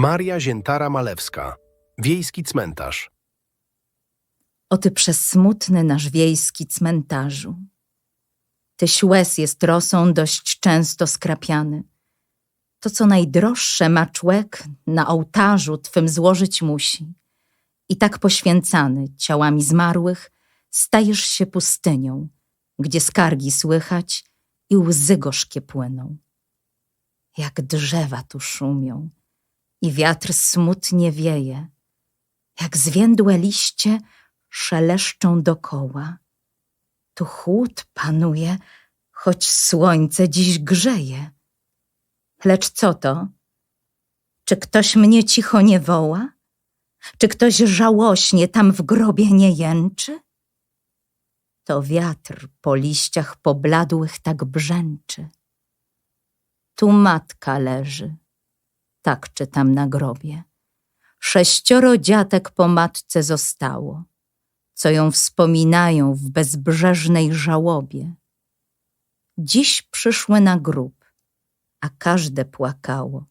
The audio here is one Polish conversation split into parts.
Maria Ziętara Malewska. Wiejski cmentarz. O ty przesmutny nasz wiejski cmentarzu. Tyś łez jest rosą dość często skrapiany. To, co najdroższe ma człek, na ołtarzu twym złożyć musi. I tak poświęcany ciałami zmarłych, stajesz się pustynią, gdzie skargi słychać i łzy gorzkie płyną. Jak drzewa tu szumią i wiatr smutnie wieje, jak zwiędłe liście szeleszczą dokoła. Tu chłód panuje, choć słońce dziś grzeje. Lecz co to? Czy ktoś mnie cicho nie woła? Czy ktoś żałośnie tam w grobie nie jęczy? To wiatr po liściach pobladłych tak brzęczy. Tu matka leży, tak czytam na grobie. Sześcioro dziatek po matce zostało, co ją wspominają w bezbrzeżnej żałobie. Dziś przyszły na grób, a każde płakało.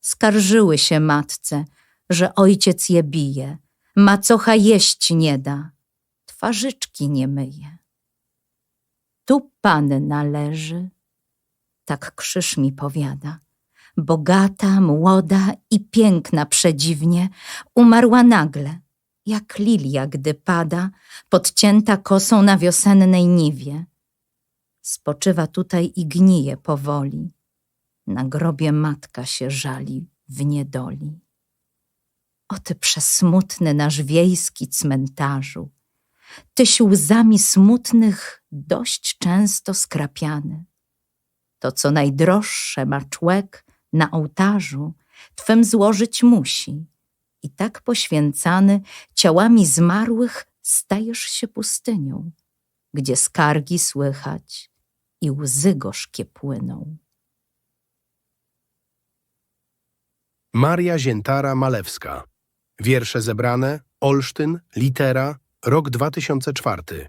Skarżyły się matce, że ojciec je bije, macocha jeść nie da, twarzyczki nie myje. Tu panna leży, tak krzyż mi powiada, bogata, młoda i piękna przedziwnie, umarła nagle, jak lilia, gdy pada, podcięta kosą na wiosennej niwie. Spoczywa tutaj i gnije powoli. Na grobie matka się żali w niedoli. O ty przesmutny nasz wiejski cmentarzu, tyś łzami smutnych dość często skrapiany. To, co najdroższe ma człek na ołtarzu, twym złożyć musi. I tak poświęcany ciałami zmarłych stajesz się pustynią, gdzie skargi słychać i łzy gorzkie płyną. Maria Ziętara Malewska. Wiersze zebrane Olsztyn, Litera, rok 2004.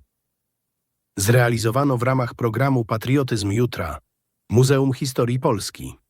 Zrealizowano w ramach programu Patriotyzm Jutra. Muzeum Historii Polski.